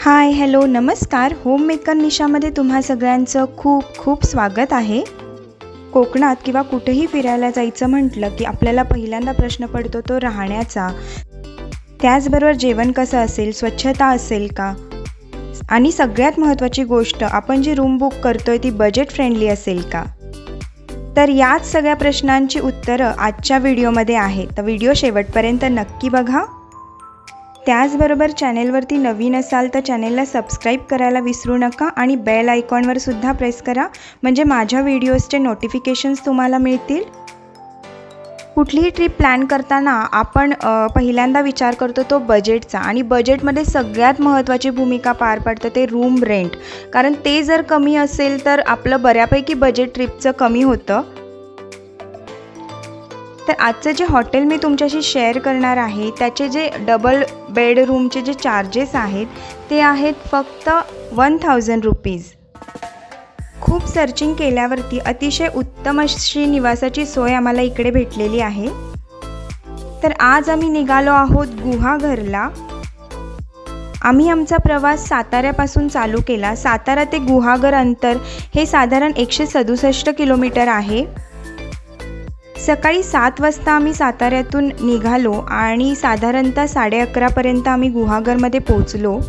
हाय hello नमस्कार. Home maker निशामध्ये तुम्हा सगळ्यांचं खूप खूप स्वागत आहे. कोकणात किंवा कुठेही फिरायला जायचं म्हटलं की आपल्याला पहिल्यांदा प्रश्न पडतो तो राहण्याचा. त्याचबरोबर जेवण कसं असेल स्वच्छता असेल का? आणि सगळ्यात महत्त्वाची गोष्ट आपण जी रूम बुक करतोय ती बजेट फ्रेंडली असेल का? तर याच सगळ्या प्रश्नांची उत्तरं आजच्या व्हिडिओमध्ये आहे तर व्हिडिओ शेवटपर्यंत नक्की बघा. त्याचबरोबर चॅनेलवरती नवीन असाल तर चॅनेलला सबस्क्राईब करायला विसरू नका आणि बेल आयकॉनवर सुद्धा प्रेस करा म्हणजे माझ्या व्हिडिओजचे नोटिफिकेशन्स तुम्हाला मिळतील. कुठलीही ट्रिप प्लॅन करताना आपण पहिल्यांदा विचार करतो तो बजेटचा आणि बजेटमध्ये सगळ्यात महत्त्वाची भूमिका पार पडतं ते रूम रेंट. कारण ते जर कमी असेल तर आपलं बऱ्यापैकी बजेट ट्रिपचं कमी होतं. तर आजचं जे हॉटेल मी तुमच्याशी शेअर करणार आहे त्याचे जे डबल बेडरूमचे जे चार्जेस आहेत ते आहेत फक्त वन थाउजंड रुपीज खूप सर्चिंग केल्यावरती अतिशय उत्तम अशी निवासाची सोय आम्हाला इकडे भेटलेली आहे. तर आज आम्ही निघालो आहोत गुहाघरला. आम्ही आमचा प्रवास साताऱ्यापासून चालू केला. सातारा ते गुहागर अंतर हे साधारण एकशे सदुसष्ट किलोमीटर आहे. सकाळी सात वाजता आम्ही साताऱ्यातून निघालो आणि साधारणतः साडे अकरापर्यंत आम्ही गुहागरमध्ये पोचलो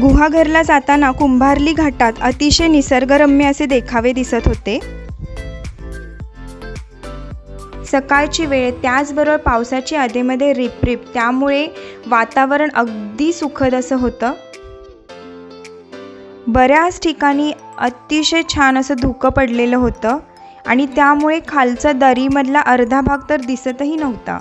गुहागरला जाताना कुंभारली घाटात अतिशय निसर्गरम्य असे देखावे दिसत होते. सकाळची वेळ त्याचबरोबर पावसाची आधेमध्ये रिपरिप त्यामुळे वातावरण अगदी सुखद असं होतं. बऱ्याच ठिकाणी अतिशय छान असं धुकं पडलेलं होतं. आणि त्यामुळे खालचा दरीमधला अर्धा भाग तर दिसतही नव्हता.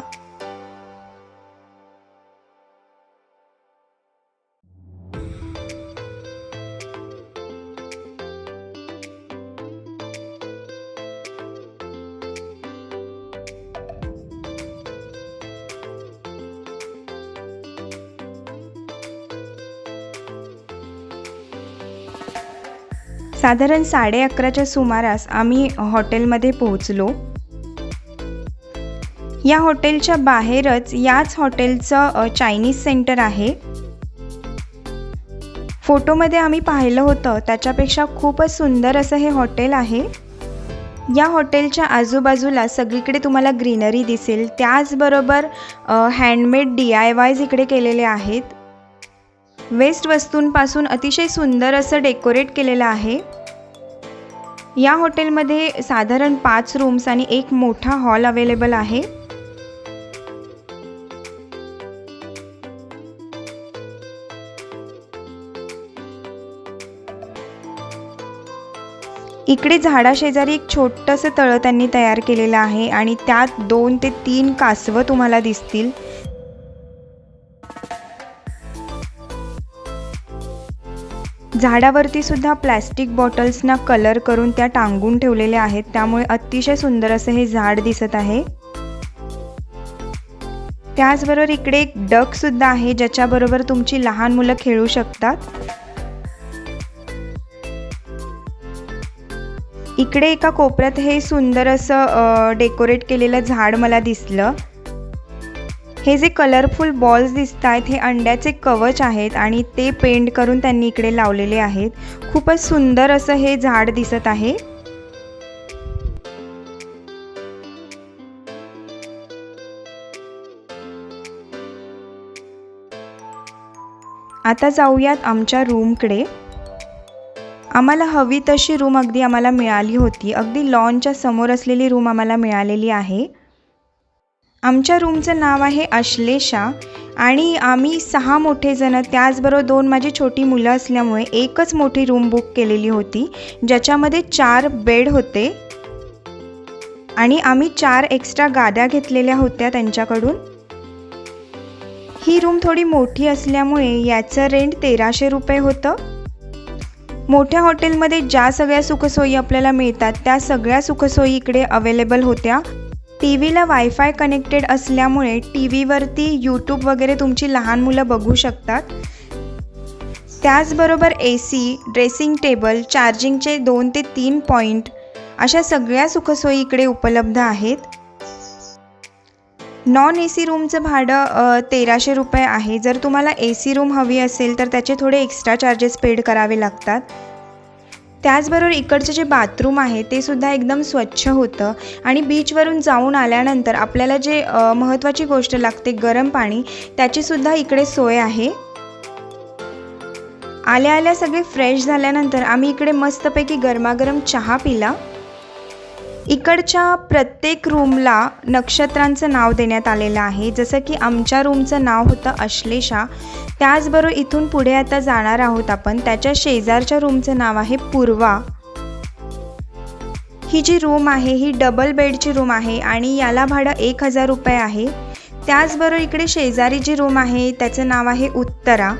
साधारण साडे अकराच्या सुमारास आम्ही हॉटेलमध्ये पोहोचलो. या हॉटेलच्या बाहेरच याच हॉटेलचं चायनीज सेंटर आहे. फोटोमध्ये आम्ही पाहिलं होतं त्याच्यापेक्षा खूपच सुंदर असं हे हॉटेल आहे. या हॉटेलच्या आजूबाजूला सगळीकडे तुम्हाला ग्रीनरी दिसेल. त्याचबरोबर हँडमेड डी आय वायज इकडे केलेले आहेत. वेस्ट वस्तूंपासून अतिशय सुंदर असं डेकोरेट केलेलं आहे. या हॉटेलमध्ये साधारण पाच रूम्स आणि एक मोठा हॉल अवेलेबल आहे. इकडे झाडाशेजारी एक छोटंसं तळं त्यांनी तयार केलेलं आहे आणि त्यात दोन ते तीन कासवं तुम्हाला दिसतील. झाडावरती सुद्धा प्लॅस्टिक बॉटल्सना कलर करून त्या टांगून ठेवलेल्या आहेत. त्यामुळे अतिशय सुंदर असं हे झाड दिसत आहे. त्याचबरोबर इकडे एक डक सुद्धा आहे ज्याच्याबरोबर तुमची लहान मुलं खेळू शकतात. इकडे एका कोपऱ्यात हे सुंदर असं डेकोरेट केलेलं झाड मला दिसलं. हे जे कलरफुल बॉल्स दिसत आहेत हे अंड्याचे कवच आहेत आणि ते पेंट करून त्यांनी इकडे लावलेले आहेत. खूपच सुंदर असं हे झाड दिसत आहे. आता जाऊयात आमच्या रूमकडे आम्हाला हवी तशी रूम अगदी आम्हाला मिळाली होती. अगदी लॉनच्या समोर असलेली रूम आम्हाला मिळालेली आहे. आमच्या रूमचं नाव आहे अश्लेषा आणि आम्ही सहा मोठे जण त्याचबरोबर दोन माझी छोटी मुलं असल्यामुळे एकच मोठी रूम बुक केलेली होती ज्याच्यामध्ये चार बेड होते आणि आम्ही चार एक्स्ट्रा गाद्या घेतलेल्या होत्या त्यांच्याकडून. ही रूम थोडी मोठी असल्यामुळे याचं रेंट तेराशे रुपये होतं. मोठ्या हॉटेलमध्ये ज्या सगळ्या सुखसोयी आपल्याला मिळतात त्या सगळ्या सुखसोयी इकडे अवेलेबल होत्या. टी व्हीला वायफाय कनेक्टेड असल्यामुळे टी व्हीवरती यूट्यूब वगैरे तुमची लहान मुलं बघू शकतात. त्याचबरोबर ए सी ड्रेसिंग टेबल चार्जिंगचे दोन ते तीन पॉईंट अशा सगळ्या सुखसोयी इकडे उपलब्ध आहेत. नॉन ए सी रूमचं भाडं तेराशे रुपये आहे. जर तुम्हाला ए सी रूम हवी असेल तर त्याचे थोडे एक्स्ट्रा चार्जेस पेड करावे लागतात. त्याचबरोबर इकडचं जे बाथरूम आहे ते सुद्धा एकदम स्वच्छ होतं. आणि बीचवरून जाऊन आल्यानंतर आपल्याला जे महत्त्वाची गोष्ट लागते गरम पाणी त्याचीसुद्धा इकडे सोय आहे. आल्या आल्या सगळे फ्रेश झाल्यानंतर आम्ही इकडे मस्तपैकी गरमागरम चहा पिला. इकडच्या प्रत्येक रूमला नक्षत्रांचं नाव देण्यात आलेलं आहे. जसं की आमच्या रूमचं नाव होतं अश्लेषा. त्याचबरोबर इथून पुढे आता जाणार आहोत आपण. त्याच्या शेजारच्या रूमचं नाव आहे पूर्वा. ही जी रूम आहे ही डबल बेडची रूम आहे आणि याला भाडं एक हजार रुपये आहे. त्याचबरोबर इकडे शेजारी जी रूम आहे त्याचं नाव आहे उत्तरा.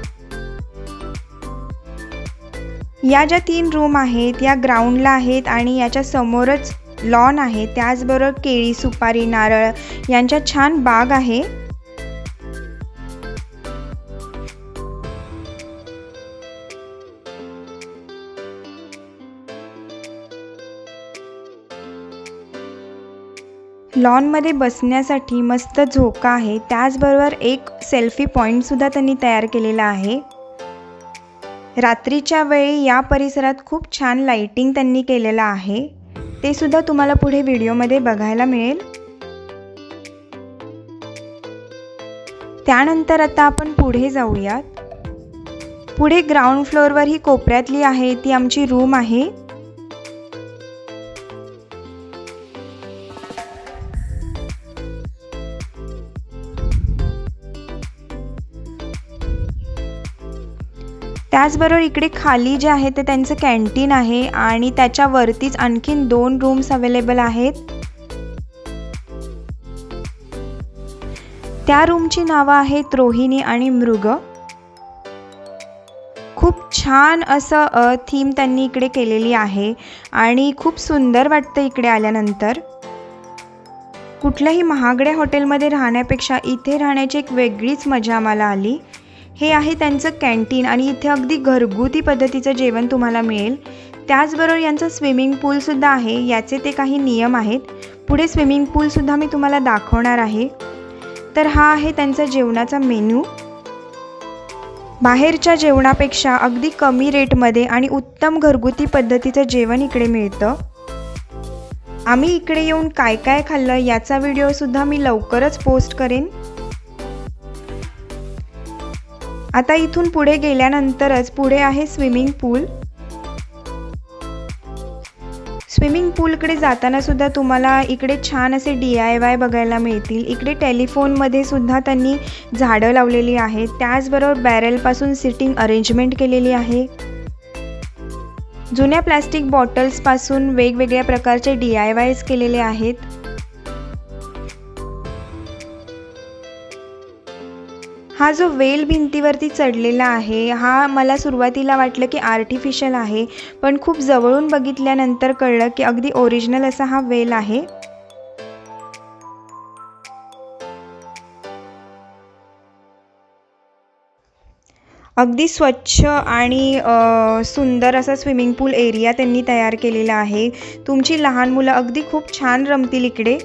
या ज्या तीन रूम आहेत या ग्राउंडला आहेत आणि याच्या समोरच लॉन आहे त्याचबरोबर केळी सुपारी नारळ यांच्या छान बाग आहे. लॉनमध्ये बसण्यासाठी मस्त झोका आहे त्याचबरोबर एक सेल्फी पॉईंटसुद्धा त्यांनी तयार केलेला आहे. रात्रीच्या वेळी या परिसरात खूप छान लाइटिंग त्यांनी केलेलं आहे. ते सुद्धा तुम्हाला पुढे व्हिडिओमध्ये बघायला मिळेल. त्यानंतर आता आपण पुढे जाऊयात. पुढे ग्राउंड फ्लोअरवर ही कोपऱ्यातली आहे ती आमची रूम आहे. त्याचबरोबर इकडे खाली जे आहे ते त्यांचं कॅन्टीन आहे आणि त्याच्यावरतीच आणखीन दोन रूम्स अवेलेबल आहेत. त्या रूमची नावं आहेत रोहिणी आणि मृग. खूप छान असं थीम त्यांनी इकडे केलेली आहे आणि खूप सुंदर वाटतं इकडे आल्यानंतर. कुठल्याही महागड्या हॉटेलमध्ये राहण्यापेक्षा इथे राहण्याची एक वेगळीच मजा आम्हाला आली. हे आहे त्यांचं कॅन्टीन आणि इथे अगदी घरगुती पद्धतीचं जेवण तुम्हाला मिळेल. त्याचबरोबर यांचं स्विमिंग पूलसुद्धा आहे. याचे ते काही नियम आहेत. पुढे स्विमिंग पूलसुद्धा मी तुम्हाला दाखवणार आहे. तर हा आहे त्यांचा जेवणाचा मेन्यू. बाहेरच्या जेवणापेक्षा अगदी कमी रेटमध्ये आणि उत्तम घरगुती पद्धतीचं जेवण इकडे मिळतं. आम्ही इकडे येऊन काय काय खाल्लं याचा व्हिडिओसुद्धा मी लवकरच पोस्ट करेन. आता इथून पुढे गेल्यानंतरच पुढे आहे स्विमिंग पूल. स्विमिंग पूलकडे जाताना सुद्धा तुम्हाला इकडे छान असे डी आय वाय बघायला मिळतील. इकडे टेलिफोनमध्ये सुद्धा त्यांनी झाडं लावलेली आहेत. त्याचबरोबर बॅरलपासून सिटिंग अरेंजमेंट केलेली आहे. जुन्या प्लॅस्टिक बॉटल्सपासून वेगवेगळ्या प्रकारचे डी आय वायज केलेले आहेत. हा जो वेल भिंतीवरती चढलेला आहे हा मला सुरुवातीला वाटलं की आर्टिफिशियल आहे पण खूप जवळून बघितल्यानंतर कळलं की अगदी ओरिजिनल असा हा वेल आहे. अगदी स्वच्छ आणि सुंदर असा स्विमिंग पूल एरिया त्यांनी तयार केलेला आहे. तुमची लहान मुलं अगदी खूप छान रमतील इकडे.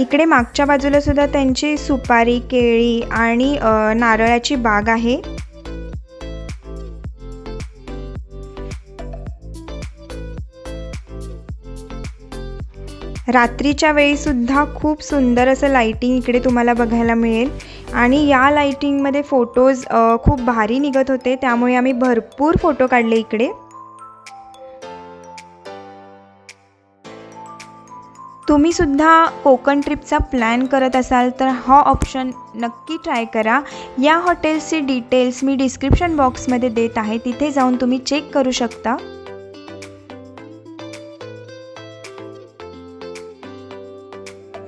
इकडे मागच्या बाजूला सुद्धा त्यांची सुपारी केळी आणि नारळाची बाग आहे. रात्रीच्या वेळी सुद्धा खूप सुंदर असं लाइटिंग इकडे तुम्हाला बघायला मिळेल. आणि या लाइटिंगमध्ये फोटोज खूप भारी निघत होते. त्यामुळे आम्ही भरपूर फोटो काढले इकडे. तुम्हीसुद्धा कोकण ट्रिपचा प्लॅन करत असाल तर हा ऑप्शन नक्की ट्राय करा. या हॉटेल्सचे डिटेल्स मी डिस्क्रिप्शन बॉक्समध्ये देत आहे. तिथे जाऊन तुम्ही चेक करू शकता.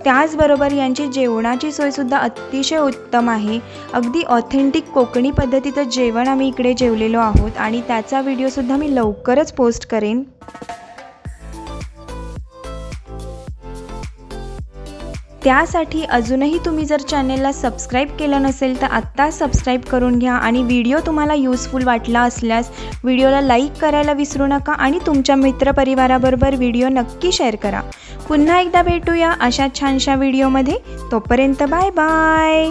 त्याचबरोबर यांची जेवणाची सोयसुद्धा अतिशय उत्तम आहे. अगदी ऑथेंटिक कोकणी पद्धतीचं जेवण आम्ही इकडे जेवलेलो आहोत आणि त्याचा व्हिडिओसुद्धा मी लवकरच पोस्ट करेन. त्यासाठी अजूनही तुम्ही जर चॅनेलला सबस्क्राईब केलं नसेल तर आत्ता सबस्क्राईब करून घ्या आणि व्हिडिओ तुम्हाला यूजफुल वाटला असल्यास व्हिडिओला लाईक करायला विसरू नका आणि तुमच्या मित्रपरिवाराबरोबर व्हिडिओ नक्की शेअर करा. पुन्हा एकदा भेटूया अशा छानशा व्हिडिओमध्ये तोपर्यंत बाय बाय